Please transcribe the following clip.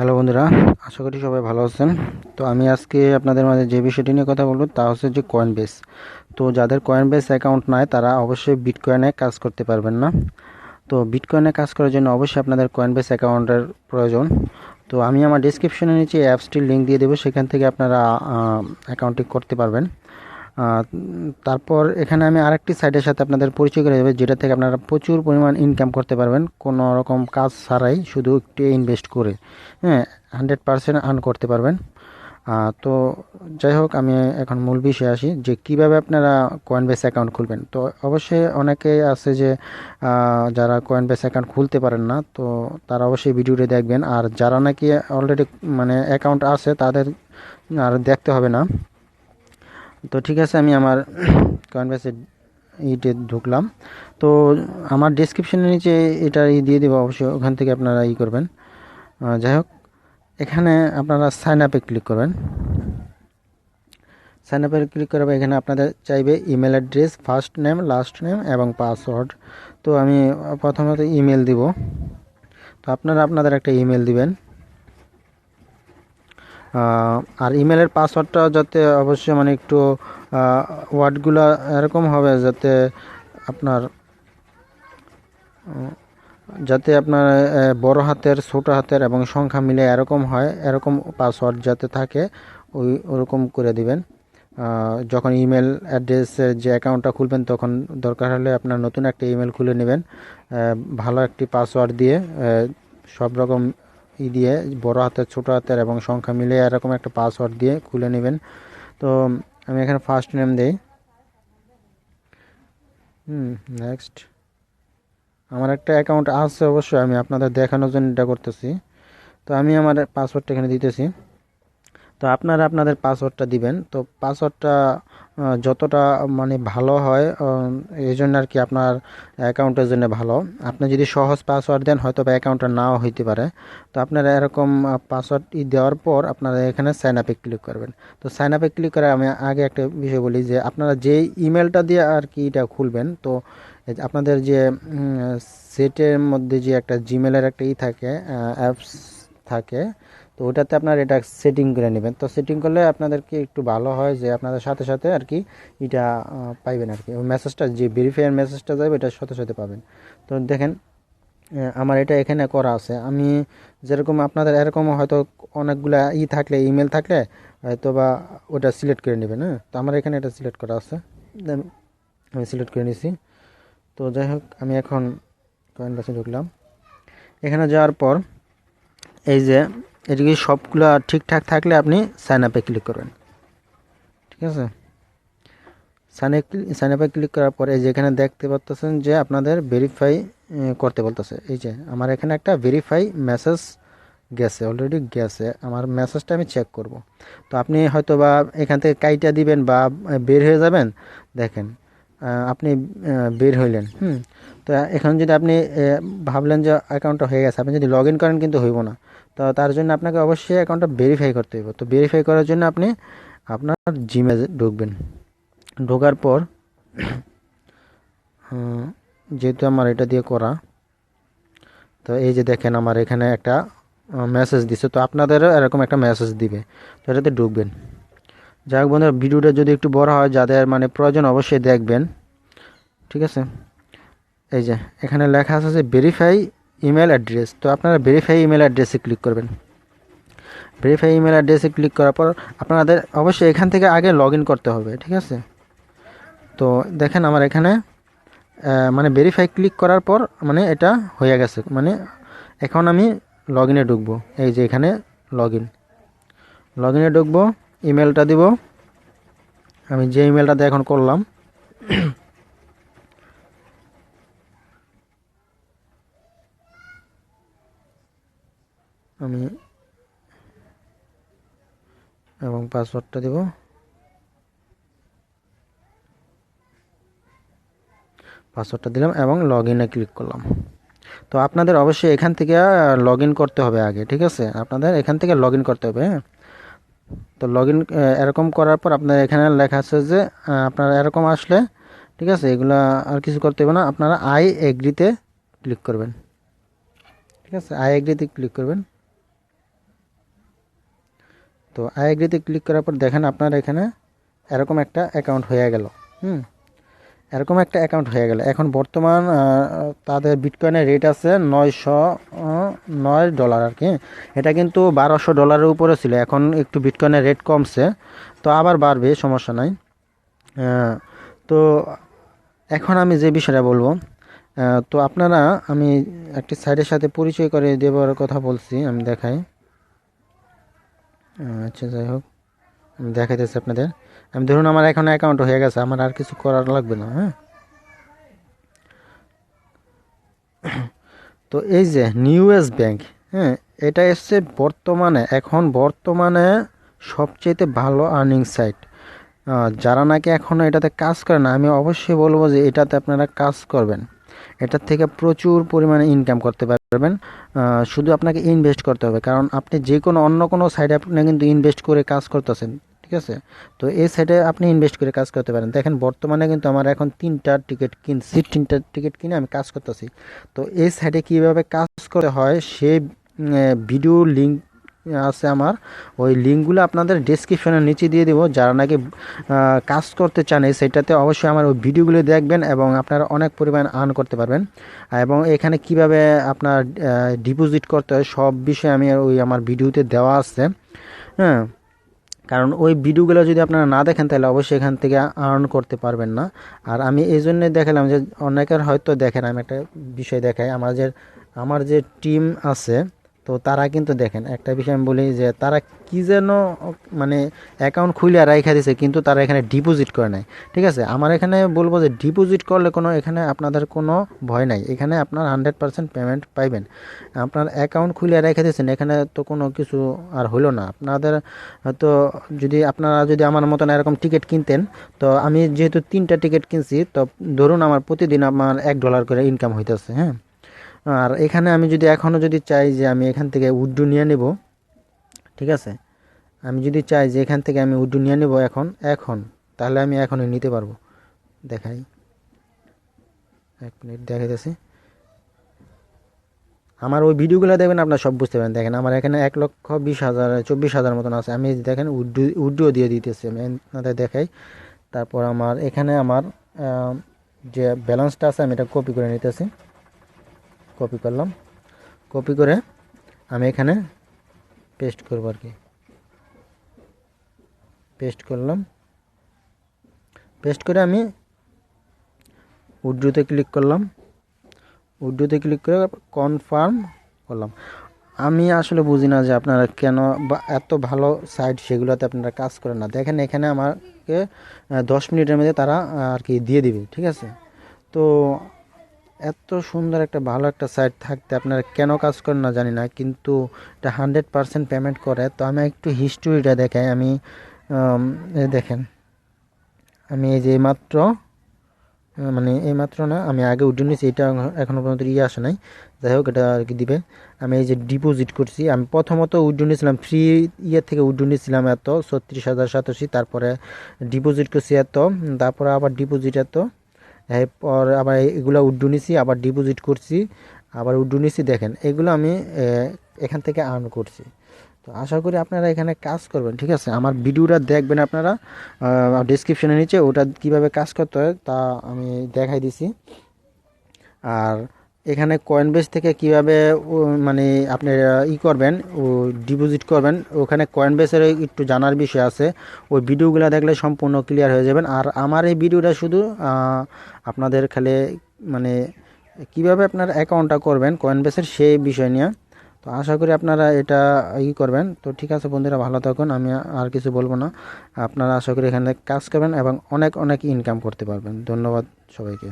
Hello বন্ধুরা, আশা করি সবাই ভালো আছেন। তো আমি আজকে আপনাদের মাঝে যে বিষয়টি নিয়ে কথা বলব তা হচ্ছে যে কয়েন বেস তো যাদের কয়েন বেস অ্যাকাউন্ট নাই, তারা অবশ্যই বিটকয়েনে কাজ করতে পারবেন না। তো বিটকয়েনে কাজ করার জন্য অবশ্যই আপনাদের কয়েন বেস অ্যাকাউন্টের প্রয়োজন। তো আমি আমার ডিসক্রিপশনের নিচে অ্যাপসটির লিঙ্ক দিয়ে দেবো, সেখান থেকে আপনারা অ্যাকাউন্টটি করতে পারবেন। তারপর এখানে আমি আরেকটি সাইটের সাথে আপনাদের পরিচয় করে দেবো, যেটা থেকে আপনারা প্রচুর পরিমাণ ইনকাম করতে পারবেন। কোনো রকম কাজ ছাড়াই শুধু একটু ইনভেস্ট করে হ্যাঁ হান্ড্রেড পারসেন্ট আর্ন করতে পারবেন। তো যাই হোক, আমি এখন মূল বিষয়ে আসি যে কীভাবে আপনারা কয়েনবেস অ্যাকাউন্ট খুলবেন। তো অবশ্যই অনেকেই আছে যে যারা কয়েনবেস অ্যাকাউন্ট খুলতে পারেন না, তো তারা অবশ্যই ভিডিওটি দেখবেন। আর যারা নাকি অলরেডি মানে অ্যাকাউন্ট আছে, তাদের আর দেখতে হবে না। তো ঠিক আছে, আমি আমার কনভেসে ইটে ঢুকলাম। তো আমার ডিসক্রিপশনের নিচে এটা দিয়ে দেবো, অবশ্যই ওখান থেকে আপনারা ই করবেন। যাই হোক, এখানে আপনারা সাইন আপে ক্লিক করবেন। সাইন আপে ক্লিক পর এখানে আপনাদের চাইবে email address first name last name এবং পাসওয়ার্ড তো আমি প্রথমত ইমেল দিব। তো আপনারা আপনাদের একটা ইমেল দিবেন। আর ইমেলের পাসওয়ার্ডটা যাতে অবশ্যই মানে একটু ওয়ার্ডগুলো এরকম হবে যাতে আপনার যাতে আপনার বড় হাতের, ছোট হাতের এবং সংখ্যা মিলে এরকম হয়, এরকম পাসওয়ার্ড যাতে থাকে, ওই, ওরকম করে দিবেন। যখন ইমেল অ্যাড্রেসের যে অ্যাকাউন্টটা খুলবেন, তখন দরকার হলে আপনার নতুন একটা ইমেল খুলে নেবেন। ভালো একটি পাসওয়ার্ড দিয়ে সব রকম ই দিয়ে বড় হাতের, ছোটো হাতের এবং সংখ্যা মিলে এরকম একটা পাসওয়ার্ড দিয়ে খুলে নেবেন। তো আমি এখানে ফার্স্ট নেম দিই। হুম নেক্সট আমার একটা অ্যাকাউন্ট আছে অবশ্যই, আমি আপনাদের দেখানোর জন্য এটা করতেছি। তো আমি আমার পাসওয়ার্ডটা এখানে দিতেছি। তো আপনারা আপনাদের পাসওয়ার্ডটা দিবেন। তো পাসওয়ার্ডটা যতটা মানে ভালো হয় এই জন্য আর কি আপনার অ্যাকাউন্টের জন্য ভালো। আপনি যদি সহজ পাসওয়ার্ড দেন, হয়তো বা অ্যাকাউন্টটা নাও হইতে পারে। তো আপনারা এরকম পাসওয়ার্ড দেওয়ার পর আপনারা এখানে সাইন আপে ক্লিক করবেন। তো সাইন আপে ক্লিক করে আমি আগে একটা বিষয় বলি যে, আপনারা যে ইমেলটা দিয়ে আর কি এটা খুলবেন, তো আপনাদের যে সেটের মধ্যে যে একটা জিমেলের একটা ই থাকে অ্যাপস থাকে তো ওটাতে আপনার এটা সেটিং করে নেবেন। তো সেটিং করলে আপনাদেরকে একটু ভালো হয় যে আপনাদের সাথে সাথে আর কি এটা পাইবেন আর কি। ওই মেসেজটা যে ভেরিফায়ার মেসেজটা যাবে এটার সাথে সাথে পাবেন। তো দেখেন আমার এটা এখানে করা আছে। আমি যেরকম আপনাদের, এরকম হয়তো অনেকগুলা ই থাকলে ইমেল থাকলে হয়তো বা ওটা সিলেক্ট করে নেবেন হ্যাঁ? তো আমার এখানে এটা সিলেক্ট করা আছে। আমি সিলেক্ট করে নিছি। তো যাই হোক, আমি এখন কয়েন বাসে ঢুকলাম। এখানে যাওয়ার পর, এই যে এদিকে সবগুলো ঠিকঠাক থাকলে আপনি সাইন আপে ক্লিক করবেন। ঠিক আছে? সাইন সাইন আপে ক্লিক করার পরে এই যে এখানে দেখতে পাচ্ছেন যে আপনাদের ভেরিফাই করতে বলতেছে। এই যে আমার এখানে একটা ভেরিফাই মেসেজ গেছে অলরেডি গেছে। আমার মেসেজটা আমি চেক করব। তো আপনি হয়তো বা এখান থেকে কাইটা দিবেন বা বের হয়ে যাবেন। দেখেন আপনি বের হইলেন। হুম? তো এখন যদি আপনি ভাবলেন যে অ্যাকাউন্টটা হয়ে গেছে, আপনি যদি লগ ইন করেন কিন্তু হইব না। তো তার জন্য আপনাকে অবশ্যই অ্যাকাউন্টটা ভেরিফাই করতে হবে তো ভেরিফাই করার জন্য আপনি আপনার জিমেলে ঢুকবেন। ঢোকার পর যেহেতু আমার এটা দিয়ে করা, তো এই যে দেখেন আমার এখানে একটা মেসেজ দিছে। তো আপনাদেরও এরকম একটা মেসেজ দিবে। তো এটাতে ঢুকবেন। যাই হোক বন্ধুরা, ভিডিওটা যদি একটু বড় হয়, যাদের মানে প্রয়োজন অবশ্যই দেখবেন। ঠিক আছে? এই যে, এখানে লেখা আছে যে ভেরিফাই ইমেল অ্যাড্রেস। তো আপনারা ভেরিফাই ইমেল অ্যাড্রেসে ক্লিক করবেন। ভেরিফাই ইমেল অ্যাড্রেসে ক্লিক করার পর আপনাদের অবশ্যই এখান থেকে আগে লগ করতে হবে, ঠিক আছে? তো দেখেন আমার এখানে মানে ভেরিফাই ক্লিক করার পর মানে এটা হয়ে গেছে। মানে এখন আমি লগ ইনে ঢুকবো। এই যে এখানে লগ ইন লগ ইনে ঢুকবো ইমেলটা দিব। আমি যে ইমেলটাতে এখন করলাম আমি এবং পাসওয়ার্ডটা দিব। পাসওয়ার্ডটা দিলাম এবং লগ ইনে ক্লিক করলাম। তো আপনাদের অবশ্যই এখান থেকে লগ করতে হবে আগে, ঠিক আছে? আপনাদের এখান থেকে লগ করতে হবে হ্যাঁ? তো লগ এরকম করার পর আপনার এখানে লেখা আছে যে আপনারা এরকম আসলে, ঠিক আছে? এগুলা আর কিছু করতে হবে না। আপনারা আই এগ্রিতে ক্লিক করবেন। ঠিক আছে? আই এগ্রিতে ক্লিক করবেন। তো আই এগ্রিতে ক্লিক করার পর দেখেন আপনার এখানে এরকম একটা অ্যাকাউন্ট হয়ে গেল, হুম? এরকম একটা অ্যাকাউন্ট হয়ে গেল। এখন বর্তমান তাদের বিটকয়েনের রেট আছে নয়শো নয় ডলার আর কি এটা কিন্তু বারোশো ডলারের উপরে ছিল, এখন একটু বিটকয়েনের রেট কমছে, তো আবার বাড়বে, সমস্যা নাই। তো এখন আমি যে বিষয়টা বলব তো আপনারা, আমি একটি সাইডের সাথে পরিচয় করে দেওয়ার কথা বলছি, আমি দেখাই। আচ্ছা যাই হোক। আমি দেখাইতেছি আপনাদের। আমি ধরুন আমার এখন অ্যাকাউন্ট হয়ে গেছে, আমার আর কিছু করার লাগবে না হ্যাঁ? তো এই যে নিউএস ব্যাংক হ্যাঁ এটা এসছে বর্তমানে, এখন বর্তমানে সবচেয়ে ভালো আর্নিং সাইট যারা নাকি এখনও এটাতে কাজ করে না, আমি অবশ্যই বলব যে এটাতে আপনারা কাজ করবেন। এটার থেকে প্রচুর পরিমাণে ইনকাম করতে পারবেন। শুধু আপনাকে ইনভেস্ট করতে হবে। কারণ আপনি যে কোনো অন্য কোনো সাইডে আপনি কিন্তু ইনভেস্ট করে কাজ করতেছেন, ঠিক আছে? তো এই সাইডে আপনি ইনভেস্ট করে কাজ করতে পারেন। দেখেন, বর্তমানে কিন্তু আমার এখন তিনটা টিকিট কিনছি, তিনটা টিকিট কিনে আমি কাজ করতেছি। তো এই সাইডে কীভাবে কাজ করতে হয় সেই ভিডিও লিঙ্ক আছে আমার। ওই লিঙ্কগুলো আপনাদের ডিসক্রিপশনের নিচে দিয়ে দেবো। যারা নাকি কাজ করতে চান সাইটটাতে অবশ্যই আমার ওই ভিডিওগুলো দেখবেন এবং আপনারা অনেক পরিমাণ আর্ন করতে পারবেন। এবং এখানে কীভাবে আপনার ডিপোজিট করতে হয়, সব বিষয়ে আমি ওই আমার ভিডিওতে দেওয়া আছে। হ্যাঁ কারণ ওই ভিডিওগুলো যদি আপনারা না দেখেন, তাহলে অবশ্যই এখান থেকে আর্ন করতে পারবেন না। আর আমি এই জন্যে দেখালাম যে, অনেকের হয়তো দেখেন, আমি একটা বিষয় দেখাই। আমার যে আমার যে টিম আছে তো তারা কিন্তু দেখেন, একটা বিষয় আমি বলি যে তারা কি যেন মানে অ্যাকাউন্ট খুলে রাইখা দিছে, কিন্তু তারা এখানে ডিপোজিট করে নাই। ঠিক আছে? আমার এখানে বলব যে ডিপোজিট করলে কোনো, এখানে আপনাদের কোনো ভয় নাই। এখানে আপনার হান্ড্রেড পার্সেন্ট পেমেন্ট পাইবেন। আপনার অ্যাকাউন্ট খুলে রেখে দিয়েছেন, এখানে তো কোনো কিছু আর হলো না। আপনাদের হয়তো যদি আপনারা, যদি আমার মতন এরকম টিকিট কিনতেন, তো আমি যেহেতু তিনটা টিকিট কিনছি, তো ধরুন আমার প্রতিদিন আমার এক ডলার করে ইনকাম হইতেছে হ্যাঁ? আর এখানে আমি যদি এখনও যদি চাই যে আমি এখান থেকে উড্ডু নিয়ে নেব, ঠিক আছে? আমি যদি চাই যে এখান থেকে আমি উড্ডু নিয়ে নেব এখন এখন, তাহলে আমি এখনই নিতে পারব। দেখাই। এক মিনিট, দেখাইতেছি। আমার ওই ভিডিওগুলো দেখবেন আপনার সব বুঝতে পারেন দেখেন, আমার এখানে এক লক্ষ বিশ হাজার, চব্বিশ হাজার মতন আছে। আমি দেখেন উড্ডু, উড্ডুও দিয়ে দিতেছি। আমি দেখাই। তারপর আমার, এখানে আমার যে ব্যালেন্সটা আছে, আমি এটা কপি করে নিতেছি। কপি করলাম। কপি করে আমি এখানে পেস্ট করব আর কি। পেস্ট করলাম। পেস্ট করে আমি উড্ডুতে ক্লিক করলাম। উড্ডুতে ক্লিক করে কনফার্ম করলাম। আমি আসলে বুঝি না যে আপনারা কেন বা এত ভালো সাইট সেগুলোতে আপনারা কাজ করেন না। দেখেন এখানে আমাকে দশ মিনিটের মধ্যে তারা আর কি দিয়ে দিবে, ঠিক আছে? তো এত সুন্দর একটা ভালো একটা সাইট থাকতে আপনারা কেন কাজ করেন না জানি না, কিন্তু এটা হান্ড্রেড পারসেন্ট পেমেন্ট করে। তো আমি একটু হিস্টোরিটা দেখাই, আমি দেখেন, আমি এই যে মাত্র মানে এই মাত্র না, আমি আগে উঠে নিয়েছি, এটা এখনও পর্যন্ত ইয়ে আসে নাই। যাই হোক, এটা আর কি দিবে। আমি এই যে ডিপোজিট করছি, আমি প্রথমত উড্ডু নিয়েছিলাম ফ্রি ইয়ে থেকে উড্ডু নিয়েছিলাম এত, ছত্রিশ হাজার সাতাশি, তারপরে ডিপোজিট করছি এত, তারপরে আবার ডিপোজিট এত। এরপর আবার এগুলো উড্ডু নিছি, আবার ডিপোজিট করছি। আবার উড্ডু নিছি, দেখেন, এগুলো আমি এখান থেকে আর্ন করছি। তো আশা করি আপনারা এখানে কাজ করবেন, ঠিক আছে? আমার ভিডিওটা দেখবেন আপনারা ডিসক্রিপশনের নিচে ওটা কীভাবে কাজ করতে হয়, তা আমি দেখাই দিছি। আর এখানে কয়েনবেস থেকে কীভাবে মানে আপনি ই করবেন, ও ডিপোজিট করবেন, ওখানে কয়েনবেসের একটু জানার বিষয় আছে। ওই ভিডিওগুলো দেখলে সম্পূর্ণ ক্লিয়ার হয়ে যাবেন। আর আমার এই ভিডিওটা শুধু আপনাদের খালি মানে কীভাবে আপনার অ্যাকাউন্টটা করবেন কয়েনবেসের সেই বিষয় নিয়ে। তো আশা করি আপনারা এটা ই করবেন। তো ঠিক আছে বন্ধুরা, ভালো থাকুন। আমি আর কিছু বলব না। আপনারা আশা করি এখানে কাজ করবেন এবং অনেক অনেক ইনকাম করতে পারবেন। ধন্যবাদ সবাইকে।